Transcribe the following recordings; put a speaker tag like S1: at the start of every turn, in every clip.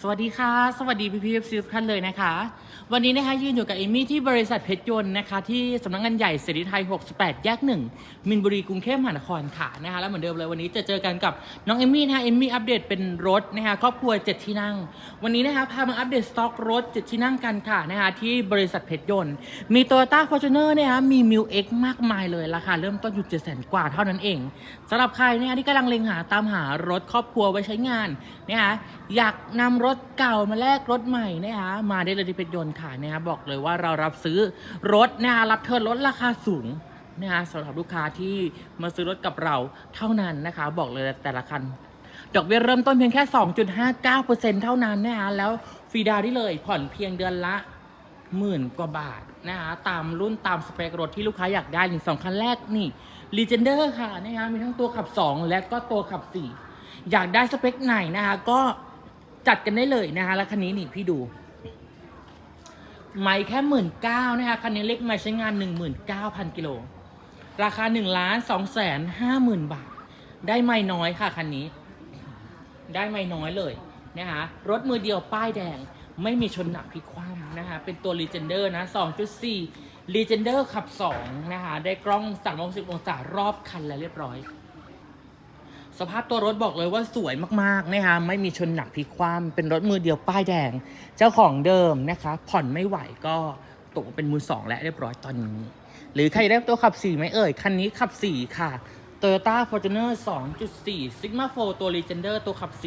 S1: สวัสดีค่ะ สวัสดีพี่พี่ซีทุกท่านเลยนะคะ วันนี้นะคะยืนอยู่กับเอมี่ที่บริษัทเพชรยนต์นะคะ ที่สำนักงานใหญ่เสรีไทย 68 แยกหนึ่งมินบุรีกรุงเทพมหานครค่ะนะคะแล้วเหมือนเดิมเลยวันนี้จะเจอกันกับน้องเอมี่นะคะเอมี่อัปเดตเป็นรถนะคะครอบครัว 7 ที่นั่ง วันนี้นะคะพามาอัปเดตสต็อกรถ 7 ที่นั่งกันค่ะนะคะที่บริษัทเพชรยนต์มี Toyota Fortuner นะคะมี m ิ w X มากมายเลยราคาเริ่มต้นอยู่7 0 0 0 0กว่าเท่านั้นเองสำหรับใครนะคะที่กำลังเล็งหาตามหารถครอบครัวไว้ใช้งานนะคะอยากนำรถเก่ามาแลกรถใหม่นะคะมาได้เลยที่เพชรยนต์ค่ะนะคะบอกเลยว่าเรารับซื้อรถนะคะรับเทิร์นรถราคาสูงนะคะสำหรับลูกค้าที่มาซื้อรถกับเราเท่านั้นนะคะ บอกเลยแต่ละคันดอกเบี้ยเริ่มต้นเพียงแค่ 2.59%เท่านั้นนะคะแล้วฟรีดาวน์ได้เลยผ่อนเพียงเดือนละหมื่นกว่าบาทนะคะตามรุ่นตามสเปครถที่ลูกค้าอยากได้นี่สองคันแรกนี่ Legender ค่ะนะคะมีทั้งตัวขับ 2 และก็ตัวขับ 4 อยากได้สเปคไหนนะคะก็ จัดกันได้เลยนะคะ แล้วคันนี้นี่พี่ดูไม่แค่หมื่นเก้านะคะคันนี้เล็กไม่ใช้งาน19,000กิโลราคา1ล้าน2แสน5หมื่นบาท ได้ไม่น้อยค่ะคันนี้ ได้ไม่น้อยเลยนะคะรถมือเดียวป้ายแดง ไม่มีชนหนักพิกคว่ำนะคะเป็นตัว Legender นะสองจุดสี่ Legender ขับ2นะคะได้กล้อง360องศารอบคันแล้วเรียบร้อย สภาพตัวรถบอกเลยว่าสวยมากๆนะคะไม่มีชนหนักพลิกคว่ำเป็นรถมือเดียวป้ายแดง เจ้าของเดิมนะคะ ผ่อนไม่ไหวก็ตกเป็นมือสองและเรียบร้อยตอนนี้ หรือใครได้ตัวขับ4ไหมเอ่ย คันนี้ขับ 4 ค่ะ Toyota Fortuner 2.4 Sigma 4 ตัว Legender ตัวขับ 4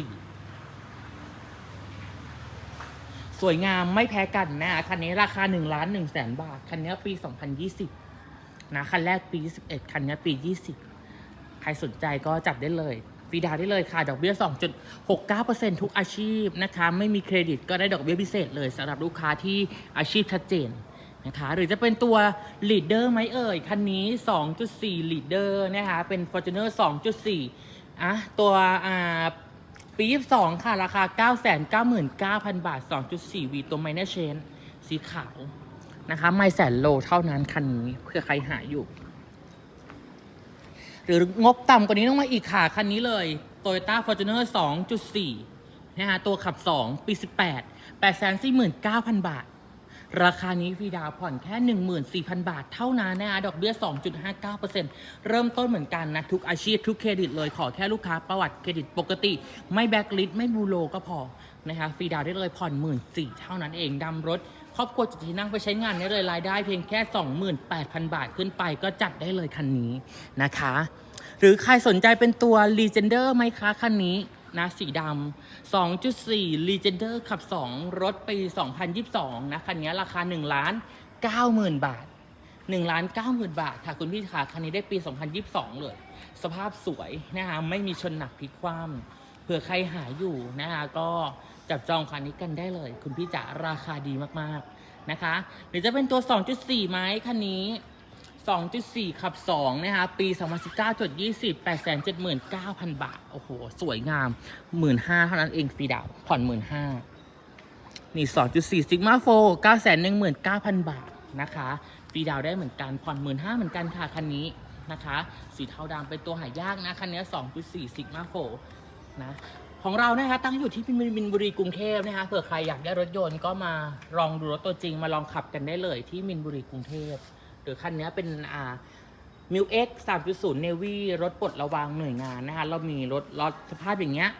S1: สวยงามไม่แพ้กันนะคันนี้ราคา1ล้าน1แสนบาท คันนี้ปี 2020 นะ คันแรกปี 21 คันนี้ปี 20 ใครสนใจก็จัดได้เลยฟรีดาวได้เลยค่ะดอกเบี้ย 2.69%ทุกอาชีพนะคะ ไม่มีเครดิตก็ได้ดอกเบี้ยพิเศษเลยสำหรับลูกค้าที่อาชีพชัดเจนนะคะ หรือจะเป็นตัว leader ไหมเอ่ย คันนี้ 2.4 leader นะคะ เป็น Fortuner 2.4อะตัวอ่าปี 22 ค่ะ ราคา 999,000 บาท 2.4 V ตัว minor chain สีขาวนะคะ ไม่แสนโลเท่านั้นคันนี้เพื่อใครหาอยู่ หรืองบต่ำกว่านี้ต้องมาอีกค่ะ คันนี้เลย Toyota Fortuner 2.4 นะคะตัวขับ 2 ปี 18 849,000 บาท ราคานี้ฟรีดาวผ่อนแค่ 14,000 บาท เท่านั้นนะคะดอกเบี้ย 2.59%เริ่มต้นเหมือนกันนะ ทุกอาชีพทุกเครดิตเลย ขอแค่ลูกค้าประวัติเครดิตปกติ ไม่แบ็กลิสไม่บูโรก็พอนะคะฟรีดาวได้เลยผ่อน 14,000เท่านั้นเองดำรถ ครอบครัวจุดที่นั่งไปใช้งานได้เลยรายได้เพียงแค่ 28,000 บาทขึ้นไปก็จัดได้เลยคันนี้นะคะ หรือใครสนใจเป็นตัว Legender ไหมคะคันนี้นะสีดำ 2.4 Legender ขับ 2 รถปี 2022 นะคันนี้ราคา1ล้าน90,000 บาท1ล้าน90,000 บาทค่ะคุณพี่ค่ะคันนี้ได้ปี 2022 เลย สภาพสวยนะคะไม่มีชนหนักพลิกคว่ำเผื่อใครหาอยู่นะคะก็ จับจองคันนี้กันได้เลย คุณพี่จ๋าราคาดีมากๆนะคะ หรือจะเป็นตัว 2.4ไหมคันนี้ 2.4 ขับ 2 นะคะ ปี 2019จด20 879,000 บาท โอ้โห สวยงาม 15,000เท่านั้นเองฟรีดาวผ่อน 15,000นี่ 2.4 Sigma 4 919,000 บาทนะคะฟรีดาวได้เหมือนกัน ผ่อน 15,000เหมือนกันค่ะคันนี้นะคะ สีเทาดำเป็นตัวหายากนะ คันนี้ 2.4 Sigma 4นะ ของเรานะคะตั้งอยู่ที่มินบุรีกรุงเทพนะคะเผื่อใครอยากได้รถยนต์ก็มาลองดูรถตัวจริงมาลองขับกันได้เลยที่มินบุรีกรุงเทพหรือคันนี้เป็นอ่ามิวเอ็กสามจุดศูนย์เนวี่รถปลดระวางหน่วยงานนะคะเรามีรถรถสภาพอย่างเงี้ย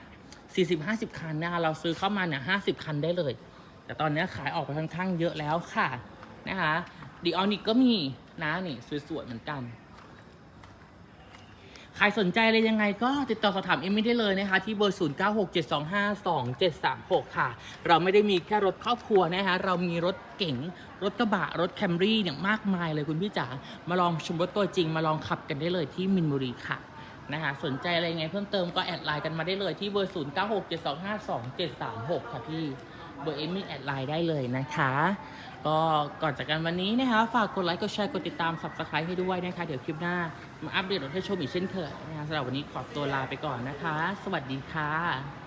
S1: สี่สิบห้าสิบคันนะคะเราซื้อเข้ามาเนี่ยห้าสิบคันได้เลย แต่ตอนนี้ขายออกไปค่อนข้างเยอะแล้วค่ะนะคะดีออนิกก็มีนะนี่สวยๆเหมือนกัน ใครสนใจอะไรยังไงก็ติดต่อสอบถามเอมมี่ได้เลยนะคะ ที่เบอร์ 0 9 6 7 2 5 2 7 3 6 ค่ะ เราไม่ได้มีแค่รถครอบครัวนะคะเรามีรถเก๋งรถกระบะ รถแคมรี่อย่างมากมายเลยคุณพี่จ๋ามาลองชมรถตัวจริง มาลองขับกันได้เลยที่มินบุรีค่ะนะคะสนใจอะไรยังไงเพิ่มเติมก็แอดไลน์กันมาได้เลยที่เบอร์ 0 9 6 7 2 5 2 7 3 6 ค่ะพี่ เบอร์เอมมี่แอดไลน์ได้เลยนะคะ ก็ก่อนจากกันวันนี้นะคะ ฝากกดไลค์ กดแชร์ กดติดตาม subscribe ให้ด้วยนะคะ เดี๋ยวคลิปหน้า มาอัปเดตรถให้ชมอีกเช่นเคยนะคะสำหรับวันนี้ขอตัวลาไปก่อนนะคะ สวัสดีค่ะ